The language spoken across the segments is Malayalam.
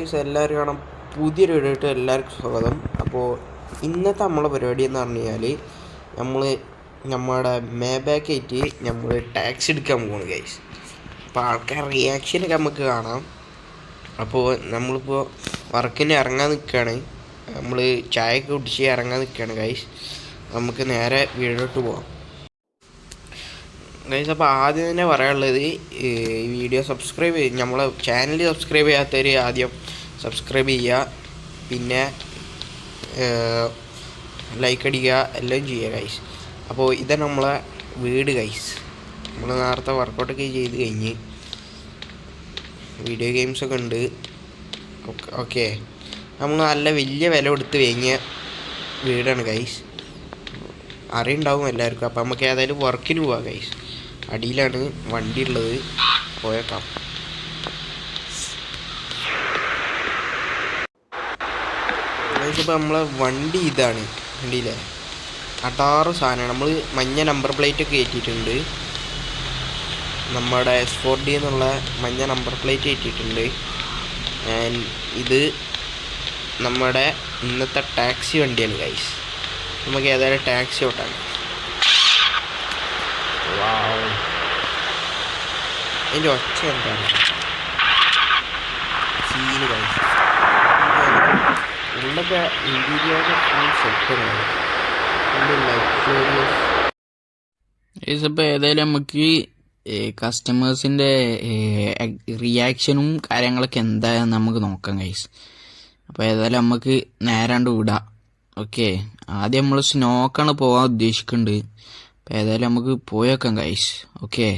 ഗൈസ് എല്ലാവരും കാണാം. പുതിയൊരു വീഡിയോ ആയിട്ട് എല്ലാവർക്കും സ്വാഗതം. അപ്പോൾ ഇന്നത്തെ നമ്മളെ പരിപാടി എന്ന് പറഞ്ഞു കഴിഞ്ഞാൽ നമ്മൾ നമ്മുടെ മേബാക്ക് ആയിട്ട് നമ്മൾ ടാക്സി എടുക്കാൻ പോകുന്നു ഗൈസ് അപ്പോൾ ആൾക്കാർ റിയാക്ഷനൊക്കെ നമുക്ക് കാണാം. അപ്പോൾ നമ്മളിപ്പോൾ വർക്കിന് ഇറങ്ങാൻ നിൽക്കുകയാണ് നമ്മൾ ചായയൊക്കെ കുടിച്ച് ഇറങ്ങാൻ നിൽക്കുകയാണ് ഗൈസ് നമുക്ക് നേരെ വീടോട്ട് പോവാം. ഗൈസ് അപ്പോൾ ആദ്യം തന്നെ പറയാനുള്ളത് ഈ വീഡിയോ സബ്സ്ക്രൈബ് ചെയ്ത് നമ്മളെ ചാനൽ സബ്സ്ക്രൈബ് ചെയ്യാത്തവർ ആദ്യം സബ്സ്ക്രൈബ് ചെയ്യുക പിന്നെ ലൈക്ക് അടിക്കുക എല്ലാം ചെയ്യുക ഗൈസ് അപ്പോൾ ഇതാണ് നമ്മളെ വീട് ഗൈസ് നമ്മൾ നേരത്തെ വർക്കൗട്ടൊക്കെ ചെയ്ത് കഴിഞ്ഞ് വീഡിയോ ഗെയിംസൊക്കെ ഉണ്ട്. ഓക്കെ. നമ്മൾ നല്ല വലിയ വില കൊടുത്ത് വാങ്ങിയ വീടാണ് ഗൈസ് അറിയുണ്ടാവും എല്ലാവർക്കും. അപ്പം നമുക്ക് ഏതായാലും വർക്കിന് പോവാം ഗൈസ് അടിയിലാണ് വണ്ടി ഉള്ളത്. പോയേക്കാം ഇപ്പോൾ നമ്മളെ വണ്ടി ഇതാണ്. വണ്ടിയിലെ. അടാറ് സാധനമാണ് നമ്മൾ മഞ്ഞ നമ്പർ പ്ലേറ്റ് കയറ്റിയിട്ടുണ്ട് നമ്മുടെ എസ് ഫോർ ഡി എന്നുള്ള മഞ്ഞ നമ്പർ പ്ലേറ്റ് കയറ്റിയിട്ടുണ്ട് ഇത് നമ്മുടെ ഇന്നത്തെ ടാക്സി വണ്ടിയാണ് ഗൈസ് നമുക്ക് ഏതായാലും ടാക്സി ഓട്ടാണ് വാവ് അതിന്റെ ഒച്ച എന്താണ് സീന് ഗൈസ് ഉള്ളൊക്കെ ഇന്റീരിയറൊക്കെ ഫുൾ സെറ്റാണ് ഇപ്പോൾ ഏതായാലും നമുക്ക് കസ്റ്റമേഴ്സിന്റെ റിയാക്ഷനും കാര്യങ്ങളൊക്കെ എന്തായാലും നമുക്ക് നോക്കാം ഗൈസ് അപ്പോൾ ഏതായാലും നമുക്ക് നേരാണ്ട് വിടാം. ഓക്കെ ആദ്യം നമ്മൾ സ്നോക്കാണ് പോകാൻ ഉദ്ദേശിക്കുന്നുണ്ട് ഏതായാലും നമുക്ക് പോയേക്കാം ഗൈസ് ഓക്കെ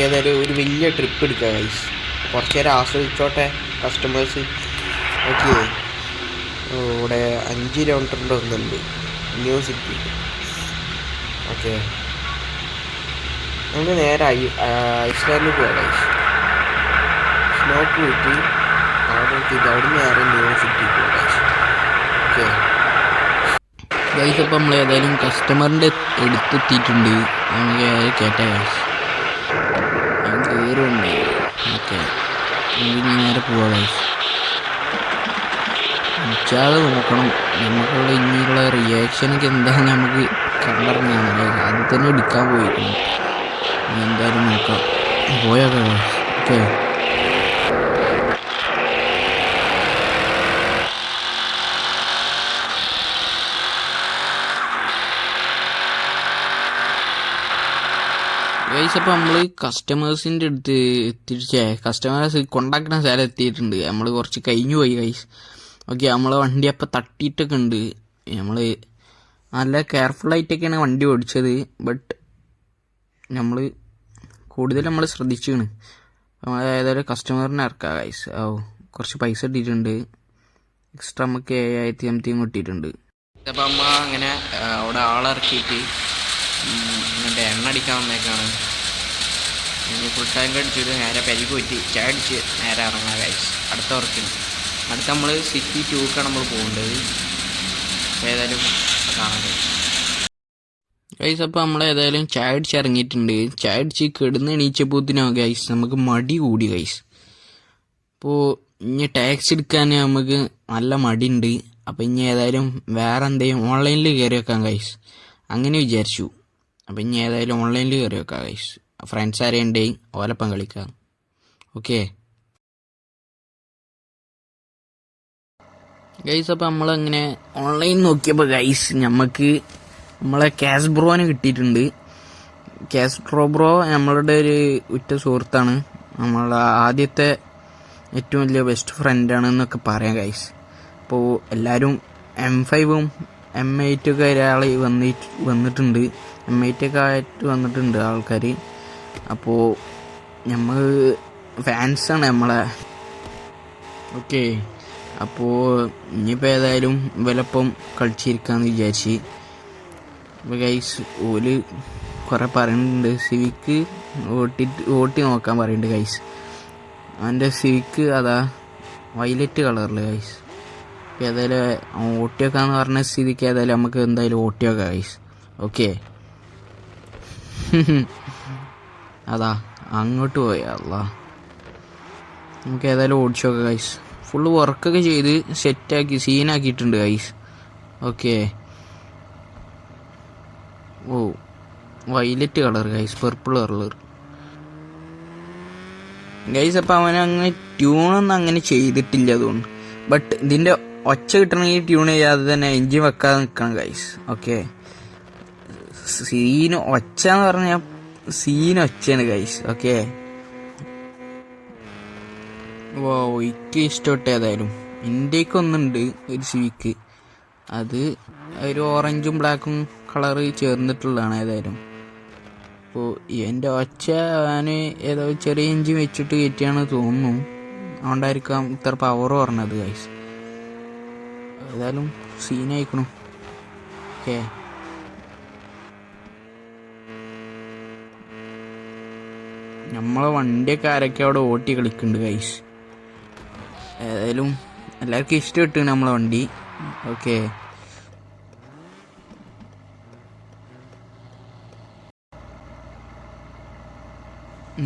നമുക്ക് ഏതായാലും ഒരു വലിയ ട്രിപ്പ് എടുക്കാം ഗൈസ് കുറച്ച് നേരം ആസ്വദിച്ചോട്ടെ കസ്റ്റമേഴ്സ് ഓക്കെ ഇവിടെ അഞ്ച് കിലോമീറ്ററിന്റെ ഒന്നുണ്ട്. ന്യൂ സിറ്റി ഓക്കെ നമുക്ക് നേരെ ഐ ഐസ്ലാൻഡിൽ പോവാം ഗൈസ് സ്നോക്ക് പോയിട്ട് അവിടെ ഇത് അവിടെ നേരെ ന്യൂ സിറ്റി പോവാം ഗൈസ് ഓക്കെ ഗൈസ് അപ്പോൾ നമ്മൾ ഏതായാലും കസ്റ്റമറിന്റെ എടുത്തെത്തിയിട്ടുണ്ട് നമുക്ക് ഏതായാലും ഗൈസ് കയറുണ്ട് ഓക്കെ. നമുക്ക് നേരെ പോവാം ഉച്ചാതെ നോക്കണം. നമുക്കുള്ള ഇനിയുള്ള റിയാക്ഷനൊക്കെ എന്താണെന്ന് നമുക്ക് കണ്ടറിഞ്ഞാണ് അത് തന്നെ എടുക്കാൻ പോയിരിക്കണം ഇനി എന്തായാലും നോക്കാം. Guys okay. ഗൈസ് അപ്പോൾ നമ്മൾ കസ്റ്റമേഴ്സിന്റെ അടുത്ത് എത്തിച്ചേ കസ്റ്റമേഴ്സ് കൊണ്ടാക്കുന്ന സ്ഥലം എത്തിയിട്ടുണ്ട്. നമ്മൾ കുറച്ച് കഴിഞ്ഞു പോയി ഗൈസ് ഓക്കെ നമ്മളെ വണ്ടി അപ്പോൾ തട്ടിയിട്ടൊക്കെ ഉണ്ട്. നമ്മൾ നല്ല കെയർഫുള്ളായിട്ടൊക്കെയാണ് വണ്ടി ഓടിച്ചത്. ബട്ട് നമ്മൾ കൂടുതൽ നമ്മൾ ശ്രദ്ധിച്ചാണ് നമ്മൾ ഏതായാലും കസ്റ്റമറിനെ ഇറക്കാം ഗൈസ് ഓ കുറച്ച് പൈസ ഇട്ടിട്ടുണ്ട്. എക്സ്ട്രാ നമുക്ക് ഏഴായിരത്തി എമ്പത്തിയും കിട്ടിയിട്ടുണ്ട്. അപ്പോൾ അമ്മ അങ്ങനെ അവിടെ ആളിറക്കിയിട്ട് എന്നിട്ട് എണ്ണ അടിക്കാൻ വന്നേക്കാണ്. ഇനി ഫുൾ ടാങ്ക് അടിച്ചിട്ട് നേരെ പരി പോയിട്ട് ചായ അടിച്ച് നേരെ ഇറങ്ങാം ഗൈസ് അടുത്ത വർക്കിന് അടുത്ത നമ്മൾ സിറ്റി ടൂക്കാണ് നമ്മൾ പോകേണ്ടത്. ഏതായാലും കാണാം guys. ഗൈസ് അപ്പോൾ നമ്മൾ ഏതായാലും ചായ അടിച്ച് ഇറങ്ങിയിട്ടുണ്ട്. ചായ അടിച്ച് കിടന്ന് എണീച്ചപ്പോത്തിനോ ഗൈസ് നമുക്ക് മടി കൂടി ഗൈസ് അപ്പോൾ ഇനി ടാക്സി എടുക്കാൻ നമുക്ക് നല്ല മടി ഉണ്ട് അപ്പോൾ ഇനി ഏതായാലും വേറെ എന്തെങ്കിലും ഓൺലൈനിൽ കയറി വെക്കാം ഗൈസ് അങ്ങനെ വിചാരിച്ചു. അപ്പോൾ ഇനി ഏതായാലും ഓൺലൈനിൽ കയറി വെക്കാം ഗൈസ് ഫ്രണ്ട്സ് ആരെയുണ്ടെങ്കിൽ ഓലപ്പം കളിക്കാം. ഓക്കെ ഗൈസ് അപ്പോൾ നമ്മളങ്ങനെ ഓൺലൈൻ നോക്കിയപ്പോൾ ഗൈസ് നമുക്ക് നമ്മളെ ക്യാഷ് ബ്രോനെ കിട്ടിയിട്ടുണ്ട്. ക്യാഷ് ബ്രോ ബ്രോ നമ്മളുടെ ഒരു ഉറ്റ സുഹൃത്താണ്. നമ്മളെ ആദ്യത്തെ ഏറ്റവും വലിയ ബെസ്റ്റ് ഫ്രണ്ടാണ് എന്നൊക്കെ പറയാം ഗൈസ് അപ്പോൾ എല്ലാവരും എം ഫൈവും എം എയ്റ്റൊക്കെ ഒരാൾ വന്നിട്ട് വന്നിട്ടുണ്ട്. എം എയ്റ്റൊക്കെ ആയിട്ട് വന്നിട്ടുണ്ട് ആൾക്കാർ അപ്പോൾ നമ്മൾ ഫാൻസാണ് നമ്മളെ ഓക്കെ. അപ്പോൾ ഇനിയിപ്പോൾ ഏതായാലും വിലപ്പം കളിച്ചിരിക്കാന്ന് വിചാരിച്ച്. അപ്പോൾ ഗൈസ് ഓൽ കുറേ പറയുന്നുണ്ട് സിവിക്ക് ഓട്ടിട്ട് ഓട്ടി നോക്കാൻ പറയുന്നുണ്ട് ഗൈസ് അവന്റെ സിവിക്ക് അതാ വൈലറ്റ് കളറിൽ ഗൈസ് ഏതായാലും ഓട്ടി വെക്കാന്ന് പറഞ്ഞ സ്ഥിതിക്ക് ഏതായാലും നമുക്ക് എന്തായാലും ഓട്ടി വെക്കാം ഗൈസ് ഓക്കെ. അതാ അങ്ങോട്ട് പോയി നമുക്ക് ഏതായാലും ഓടിച്ചു നോക്കാം ഗൈസ് ഫുള്ള് വർക്കൊക്കെ ചെയ്ത് സെറ്റാക്കി സീനാക്കിയിട്ടുണ്ട് ഗൈസ് ഓക്കെ ഓ violet colour guys purple colour guys അപ്പം അവൻ അങ്ങനെ ട്യൂണൊന്നും അങ്ങനെ ചെയ്തിട്ടില്ല അതുകൊണ്ട്. ബട്ട് ഇതിന്റെ ഒച്ച കിട്ടണമെങ്കിൽ ട്യൂൺ ചെയ്യാതെ തന്നെ എഞ്ചിൻ വെക്കാതെ നിൽക്കണം ഗൈസ് ഓക്കെ സീന് ഒച്ച എന്ന് പറഞ്ഞാൽ സീൻ ഒച്ചയാണ് ഗൈസ് ഓക്കെ ഓ എനിക്ക് ഇഷ്ടപ്പെട്ട ഏതായാലും. ഇന്ത്യയ്ക്ക് ഒന്നുണ്ട് ഒരു സിവിക്ക് അത് ഒരു ഓറഞ്ചും ബ്ലാക്കും കളറ് ചേർന്നിട്ടുള്ളതാണ് ഏതായാലും. അപ്പോൾ എന്റെ ഒച്ച ഞാൻ ഏതോ ചെറിയ എഞ്ചിൻ വെച്ചിട്ട് കയറ്റിയാണ് തോന്നുന്നു. അതുകൊണ്ടായിരിക്കാം ഇത്ര പവർ പറഞ്ഞത് ഗൈസ് ഏതായാലും സീനായിക്കണു ഓക്കെ നമ്മളെ വണ്ടിയൊക്കെ ആരൊക്കെ അവിടെ ഓട്ടി കളിക്കുന്നുണ്ട് ഗൈസ് ഏതായാലും എല്ലാവർക്കും ഇഷ്ടം ഇഷ്ടപ്പെട്ടു നമ്മളെ വണ്ടി. ഓക്കെ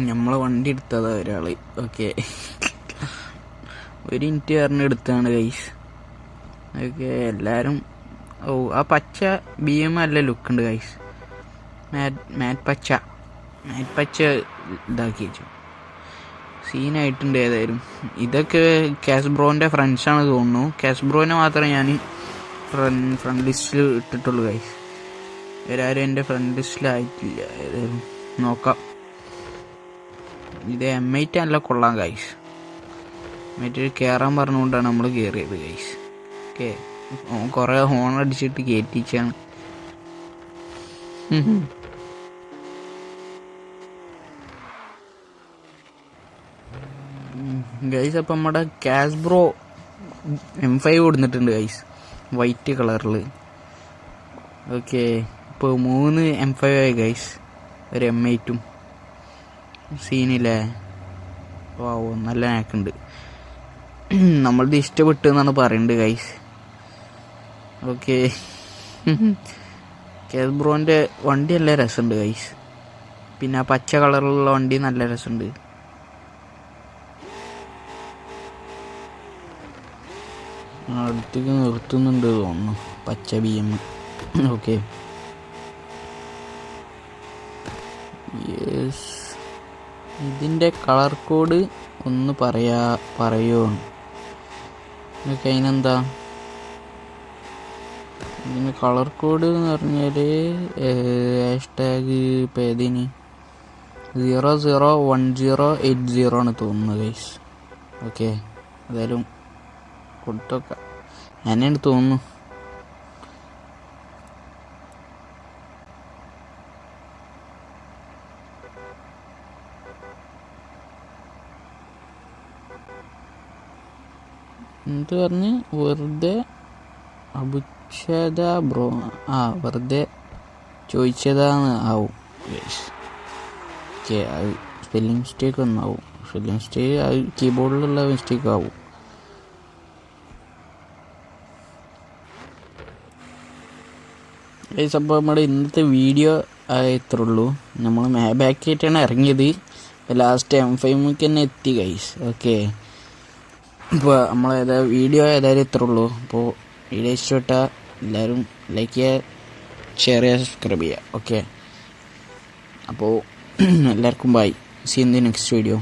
നമ്മളെ വണ്ടി എടുത്തതാ ഒരാൾ. ഓക്കെ ഒരു മിനിറ്റ് പറഞ്ഞ് എടുത്താണ് ഗൈസ് ഓക്കെ എല്ലാവരും ഓ ആ പച്ച ബി എം നല്ല ലുക്ക് ഉണ്ട് ഗൈസ് മാറ്റ് മാറ്റ് പച്ച. മാറ്റ് പച്ച ഇതാക്കി വെച്ചു. സീനായിട്ടുണ്ട് ഏതായാലും. ഇതൊക്കെ കാസ്ബ്രോന്റെ ഫ്രണ്ട്സാണ് തോന്നുന്നു. കാസ്ബ്രോനെ മാത്രമേ ഞാൻ ഫ്രണ്ട് ലിസ്റ്റിൽ ഇട്ടിട്ടുള്ളൂ ഗൈസ് വേറെ എന്റെ ഫ്രണ്ട് ലിസ്റ്റിലായിട്ടില്ല ഏതായാലും നോക്കാം. ഇത് എം ഐറ്റ് അല്ല കൊള്ളാം ഗൈസ് മറ്റേ കയറാൻ പറഞ്ഞുകൊണ്ടാണ് നമ്മൾ കയറിയത് ഗൈസ് ഓക്കെ കുറേ ഹോൺ അടിച്ചിട്ട് കയറ്റിച്ചാണ് ഗൈസ് അപ്പം നമ്മുടെ കാസ്ബ്രോ എം ഫൈവ് കൊടുത്തിട്ടുണ്ട് ഗൈസ് വൈറ്റ് കളറിൽ ഓക്കെ ഇപ്പോൾ മൂന്ന് എം ഫൈവ് ആയി ഗൈസ് ഒരു എം എയ്റ്റും സീനില്ലേ ഓ നല്ല നാക്കുണ്ട് നമ്മളത് ഇഷ്ടപ്പെട്ടു എന്നാണ് പറയുന്നത് ഗൈസ് ഓക്കെ കാസ്ബ്രോന്റെ വണ്ടി നല്ല രസമുണ്ട് ഗൈസ് പിന്നെ ആ പച്ച കളറിലുള്ള വണ്ടി നല്ല രസമുണ്ട് അടുത്തേക്ക് നിർത്തുന്നുണ്ട് തോന്നുന്നു. പച്ച ബി. M okay. യെസ് ഇതിന്റെ കളർ കോഡ് ഒന്ന് പറയാ പറയോ? ഓക്കെ അതിനെന്താ? ഇതിന്റെ കളർ കോഡ് എന്ന് പറഞ്ഞാൽ ഹാഷ്ടാഗ് ഇപ്പം ഏതിന് zero zero one zero eight zero ആണ് തോന്നുന്നത് ഗൈസ് ഓക്കെ. ഏതായാലും കൊടുത്തൊക്കെ. ഞാനാണ് തോന്നുന്നു. എന്ത് പറഞ്ഞ്? വെറുതെ അപുച്ഛത ബ്രോ. ആ വെറുതെ ചോദിച്ചതാന്ന് ആവും. സ്പെല്ലിങ് മിസ്റ്റേക്ക് ഒന്നാവും. സ്പെല്ലിംഗ് മിസ്റ്റേക്ക് കീബോർഡിലുള്ള മിസ്റ്റേക്ക് ആവും. ഗൈസ് അപ്പോൾ നമ്മുടെ ഇന്നത്തെ വീഡിയോ ഇത്രേ ഉള്ളൂ. നമ്മൾ ബാക്ക് ആയിട്ടാണ് ഇറങ്ങിയത്. ലാസ്റ്റ് എം ഫൈവിക്ക് തന്നെ എത്തി ഗൈസ് ഓക്കെ അപ്പോൾ നമ്മൾ ഏതാ വീഡിയോ ഏതായാലും ഇത്രേ ഉള്ളൂ. അപ്പോൾ വീഡിയോ ഇഷ്ടപ്പെട്ടാൽ എല്ലാവരും ലൈക്ക് ചെയ്യുക ഷെയർ ചെയ്യുക സബ്സ്ക്രൈബ് ചെയ്യുക. ഓക്കെ അപ്പോൾ എല്ലാവർക്കും bye see in the next video